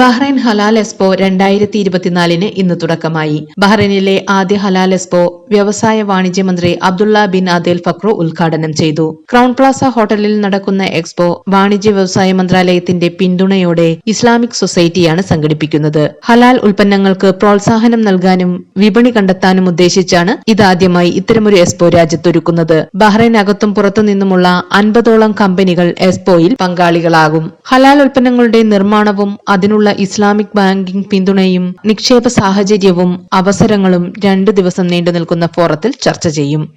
Bahrain ഹലാൽ expo രണ്ടായിരത്തി ഇരുപത്തിനാലിന് ഇന്ന് തുടക്കമായി. ബഹ്റൈനിലെ ആദ്യ ഹലാൽ എക്സ്പോ വ്യവസായ വാണിജ്യ മന്ത്രി അബ്ദുള്ള ബിൻ അദേൽ ഫക്രു ഉദ്ഘാടനം ചെയ്തു. ക്രൗൺ പ്ലാസ ഹോട്ടലിൽ നടക്കുന്ന എക്സ്പോ വാണിജ്യ വ്യവസായ മന്ത്രാലയത്തിന്റെ പിന്തുണയോടെ ഇസ്ലാമിക് സൊസൈറ്റിയാണ് സംഘടിപ്പിക്കുന്നത്. ഹലാൽ ഉൽപ്പന്നങ്ങൾക്ക് പ്രോത്സാഹനം നൽകാനും വിപണി കണ്ടെത്താനും ഉദ്ദേശിച്ചാണ് ഇതാദ്യമായി ഇത്തരമൊരു എക്സ്പോ രാജ്യത്തൊരുക്കുന്നത്. ബഹ്റൈൻ അകത്തും പുറത്തുനിന്നുമുള്ള അൻപതോളം കമ്പനികൾ എക്സ്പോയിൽ പങ്കാളികളാകും. ഹലാൽ ഉൽപ്പന്നങ്ങളുടെ നിർമ്മാണവും അതിനുള്ള ഇസ്ലാമിക് ബാങ്കിംഗ് പിന്തുണയും നിക്ഷേപ സാഹചര്യവും അവസരങ്ങളും രണ്ടു ദിവസം നീണ്ടു നിൽക്കുന്ന ഫോറത്തിൽ ചർച്ച ചെയ്യും.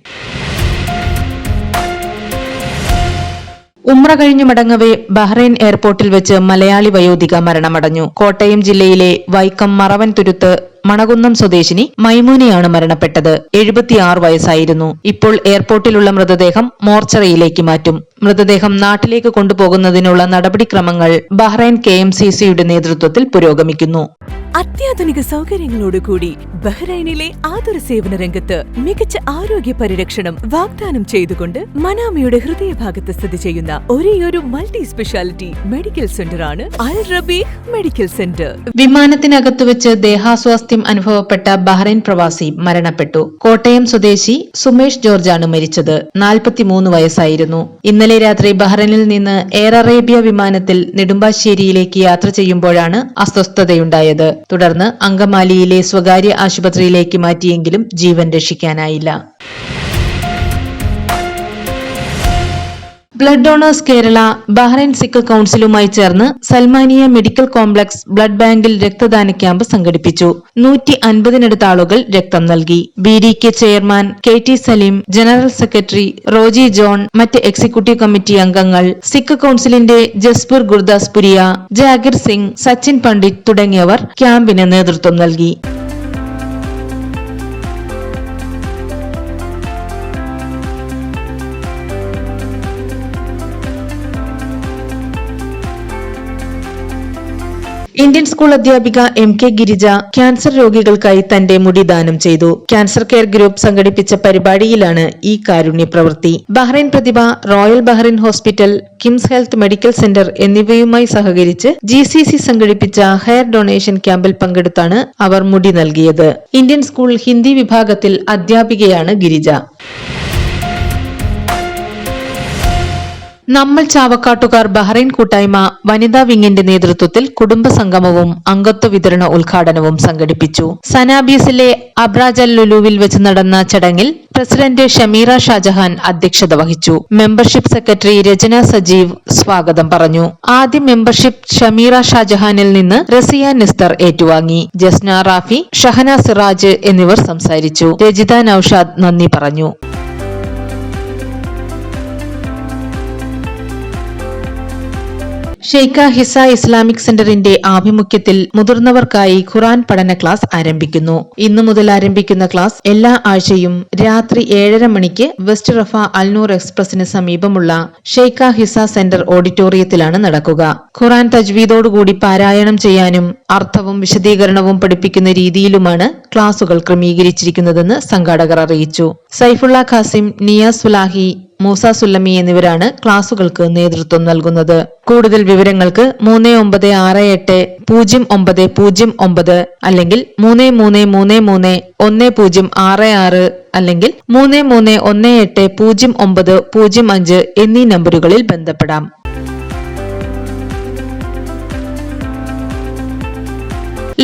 ഉമ്ര കഴിഞ്ഞു മടങ്ങവെ ബഹ്റൈൻ എയർപോർട്ടിൽ വെച്ച് മലയാളി വയോധിക മരണമടഞ്ഞു. കോട്ടയം ജില്ലയിലെ വൈക്കം മറവൻ തുരുത്ത് മണകുന്നം സ്വദേശിനി മൈമൂനയാണ് മരണപ്പെട്ടത്. എഴുപത്തിയാറ് വയസ്സായിരുന്നു. ഇപ്പോൾ എയർപോർട്ടിലുള്ള മൃതദേഹം മോർച്ചറിയിലേക്ക് മാറ്റും. മൃതദേഹം നാട്ടിലേക്ക് കൊണ്ടുപോകുന്നതിനുള്ള നടപടിക്രമങ്ങൾ ബഹ്റൈൻ കെ എം സി സിയുടെ നേതൃത്വത്തിൽ പുരോഗമിക്കുന്നു. അത്യാധുനിക സൗകര്യങ്ങളോടുകൂടി ബഹ്റൈനിലെ ആതുര സേവന രംഗത്ത് മികച്ച ആരോഗ്യ പരിരക്ഷണം വാഗ്ദാനം ചെയ്തുകൊണ്ട് മനാമയുടെ ഹൃദയഭാഗത്ത് സ്ഥിതി ചെയ്യുന്ന ഒരേയൊരു മൾട്ടി സ്പെഷ്യാലിറ്റി മെഡിക്കൽ സെന്ററാണ് അൽ റബീ മെഡിക്കൽ സെന്റർ. വിമാനത്തിനകത്ത് വെച്ച് ദേഹാസ്വാസ്ഥ്യം അനുഭവപ്പെട്ട ബഹ്റൈൻ പ്രവാസി മരണപ്പെട്ടു. കോട്ടയം സ്വദേശി സുമേഷ് ജോർജാണ് മരിച്ചത്. നാൽപ്പത്തിമൂന്ന് വയസ്സായിരുന്നു. ഇന്നലെ രാത്രി ബഹ്റൈനിൽ നിന്ന് എയർ അറേബ്യ വിമാനത്തിൽ നെടുമ്പാശ്ശേരിയിലേക്ക് യാത്ര ചെയ്യുമ്പോഴാണ് അസ്വസ്ഥതയുണ്ടായത്. തുടർന്ന് അങ്കമാലിയിലെ സ്വകാര്യ ആശുപത്രിയിലേക്ക് മാറ്റിയെങ്കിലും ജീവൻ രക്ഷിക്കാനായില്ല. ബ്ലഡ് ഡോണേഴ്സ് കേരള ബഹ്റൈൻ സിക്ക് കൌൺസിലുമായി ചേർന്ന് സൽമാനിയ മെഡിക്കൽ കോംപ്ലക്സ് ബ്ലഡ് ബാങ്കിൽ രക്തദാന ക്യാമ്പ് സംഘടിപ്പിച്ചു. നൂറ്റി അൻപതിനടുത്ത് ആളുകൾ രക്തം നൽകി. B D K chairman K T Salim general secretary Roji John മറ്റ് എക്സിക്യൂട്ടീവ് കമ്മിറ്റി അംഗങ്ങൾ സിക്ക് കൌൺസിലിന്റെ ജസ്പൂർ ഗുർദാസ് പുരിയ ജാഗിർ സിംഗ് സച്ചിൻ പണ്ഡിറ്റ് തുടങ്ങിയവർ ക്യാമ്പിന് നേതൃത്വം നൽകി. ഇന്ത്യൻ സ്കൂൾ അധ്യാപിക എം കെ ഗിരിജ ക്യാൻസർ രോഗികൾക്കായി തന്റെ മുടി ദാനം ചെയ്തു. ക്യാൻസർ കെയർ ഗ്രൂപ്പ് സംഘടിപ്പിച്ച പരിപാടിയിലാണ് ഈ കാരുണ്യ പ്രവൃത്തി Bahrain Prathibha royal Bahrain hospital KIMS health medical centre എന്നിവയുമായി സഹകരിച്ച് ജി സി സി സംഘടിപ്പിച്ച ഹെയർ ഡൊണേഷൻ ക്യാമ്പിൽ പങ്കെടുത്താണ് അവർ മുടി നൽകിയത്. ഇന്ത്യൻ സ്കൂൾ ഹിന്ദി വിഭാഗത്തിൽ അധ്യാപികയാണ് ഗിരിജ. നമ്മൾ ചാവക്കാട്ടുകാർ ബഹ്റൈൻ കൂട്ടായ്മ വനിതാ വിങ്ങിന്റെ നേതൃത്വത്തിൽ കുടുംബ സംഗമവും അംഗത്വ വിതരണ ഉദ്ഘാടനവും സംഘടിപ്പിച്ചു. സനാബീസിലെ അബ്രാജൽ ലുലുവിൽ വെച്ച് നടന്ന ചടങ്ങിൽ പ്രസിഡന്റ് ഷമീറ ഷാജഹാൻ അധ്യക്ഷത വഹിച്ചു. മെമ്പർഷിപ്പ് സെക്രട്ടറി രചന സജീവ് സ്വാഗതം പറഞ്ഞു. ആദ്യ മെമ്പർഷിപ്പ് ഷമീറ ഷാജഹാനിൽ നിന്ന് റസിയ നിസ്തർ ഏറ്റുവാങ്ങി. ജസ്ന റാഫി ഷഹന സിറാജ് എന്നിവർ സംസാരിച്ചു. രജിത നൌഷാദ് നന്ദി പറഞ്ഞു. ഷെയ്ഖ ഹിസ ഇസ്ലാമിക് സെന്ററിന്റെ ആഭിമുഖ്യത്തിൽ മുതിർന്നവർക്കായി ഖുറാൻ പഠന ക്ലാസ് ആരംഭിക്കുന്നു. ഇന്നു മുതൽ ആരംഭിക്കുന്ന ക്ലാസ് എല്ലാ ആഴ്ചയും രാത്രി ഏഴര മണിക്ക് വെസ്റ്റ് റഫ അൽനൂർ എക്സ്പ്രസിന് സമീപമുള്ള ഷെയ്ഖ ഹിസ സെന്റർ ഓഡിറ്റോറിയത്തിലാണ് നടക്കുക. ഖുറാൻ തജ്വീദോടുകൂടി പാരായണം ചെയ്യാനും അർത്ഥവും വിശദീകരണവും പഠിപ്പിക്കുന്ന രീതിയിലുമാണ് ക്ലാസുകൾ ക്രമീകരിച്ചിരിക്കുന്നതെന്ന് സംഘാടകർ അറിയിച്ചു. സൈഫുള്ള ഖാസിം നിയാസ് സുലാഹി മൂസ സുല്ലമി എന്നിവരാണ് ക്ലാസുകൾക്ക് നേതൃത്വം നൽകുന്നത്. കൂടുതൽ വിവരങ്ങൾക്ക് മൂന്ന് ഒമ്പത് ആറ് എട്ട് പൂജ്യം ഒമ്പത് പൂജ്യം ഒമ്പത് അല്ലെങ്കിൽ മൂന്ന് മൂന്ന് മൂന്ന് മൂന്ന് ഒന്ന് പൂജ്യം ആറ് ആറ് അല്ലെങ്കിൽ മൂന്ന് മൂന്ന് ഒന്ന് എട്ട് പൂജ്യം ഒമ്പത് പൂജ്യം അഞ്ച് എന്നീ നമ്പറുകളിൽ ബന്ധപ്പെടാം.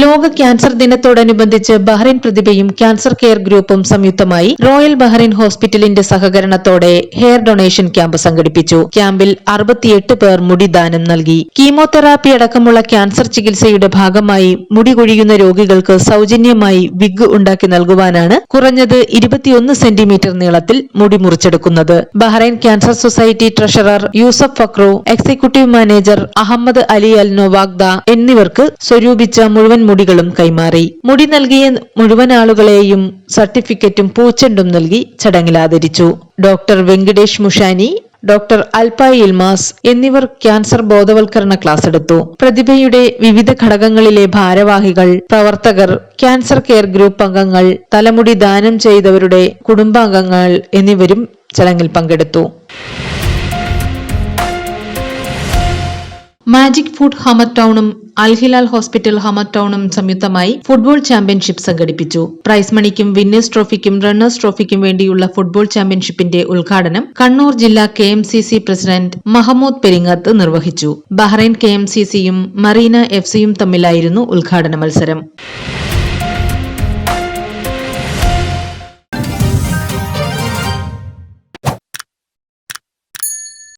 ലോക ക്യാൻസർ ദിനത്തോടനുബന്ധിച്ച് ബഹ്റൈൻ പ്രതിഭയും ക്യാൻസർ കെയർ ഗ്രൂപ്പും സംയുക്തമായി റോയൽ ബഹ്റൈൻ ഹോസ്പിറ്റലിന്റെ സഹകരണത്തോടെ ഹെയർ ഡൊണേഷൻ ക്യാമ്പ് സംഘടിപ്പിച്ചു. ക്യാമ്പിൽ അറുപത്തിയെട്ട് പേർ മുടി ദാനം നൽകി. കീമോതെറാപ്പി അടക്കമുള്ള ക്യാൻസർ ചികിത്സയുടെ ഭാഗമായി മുടി കൊഴിയുന്ന രോഗികൾക്ക് സൗജന്യമായി വിഗ് ഉണ്ടാക്കി നൽകുവാനാണ് കുറഞ്ഞത് ഇരുപത്തിയൊന്ന് സെന്റിമീറ്റർ നീളത്തിൽ മുടി മുറിച്ചെടുക്കുന്നത്. Bahrain cancer society treasurer Yusuf Fakhru executive manager Ahmed Ali Al നൊവാഗ്ദ എന്നിവർക്ക് സ്വരൂപിച്ച മുഴുവൻ മുടികളും കൈമാറി. മുടി നൽകിയ മുഴുവൻ ആളുകളെയും സർട്ടിഫിക്കറ്റും പൂച്ചെണ്ടും നൽകി ചടങ്ങിൽ ആദരിച്ചു. ഡോക്ടർ വെങ്കടേഷ് മുഷാനി ഡോക്ടർ അൽപ ഇൽമാസ് എന്നിവർ ക്യാൻസർ ബോധവൽക്കരണ ക്ലാസ് എടുത്തു. പ്രതിഭയുടെ വിവിധ ഘടകങ്ങളിലെ ഭാരവാഹികൾ പ്രവർത്തകർ ക്യാൻസർ കെയർ ഗ്രൂപ്പ് അംഗങ്ങൾ തലമുടി ദാനം ചെയ്തവരുടെ കുടുംബാംഗങ്ങൾ എന്നിവരും ചടങ്ങിൽ പങ്കെടുത്തു. മാജിക് ഫുഡ് ഹമർ ടൗണും അൽഹിലാൽ ഹോസ്പിറ്റൽ ഹമർ ടൗണും സംയുക്തമായി ഫുട്ബോൾ ചാമ്പ്യൻഷിപ്പ് സംഘടിപ്പിച്ചു. പ്രൈസ് മണിക്കും വിന്നേഴ്സ് ട്രോഫിക്കും റണ്ണേഴ്സ് ട്രോഫിക്കും വേണ്ടിയുള്ള ഫുട്ബോൾ ചാമ്പ്യൻഷിപ്പിന്റെ ഉദ്ഘാടനം കണ്ണൂർ ജില്ലാ കെ പ്രസിഡന്റ് മഹമ്മൂദ് പെരിങ്ങത്ത് നിർവഹിച്ചു. ബഹ്റൈൻ കെ മറീന എഫ് സിയും തമ്മിലായിരുന്നു ഉദ്ഘാടന മത്സരം.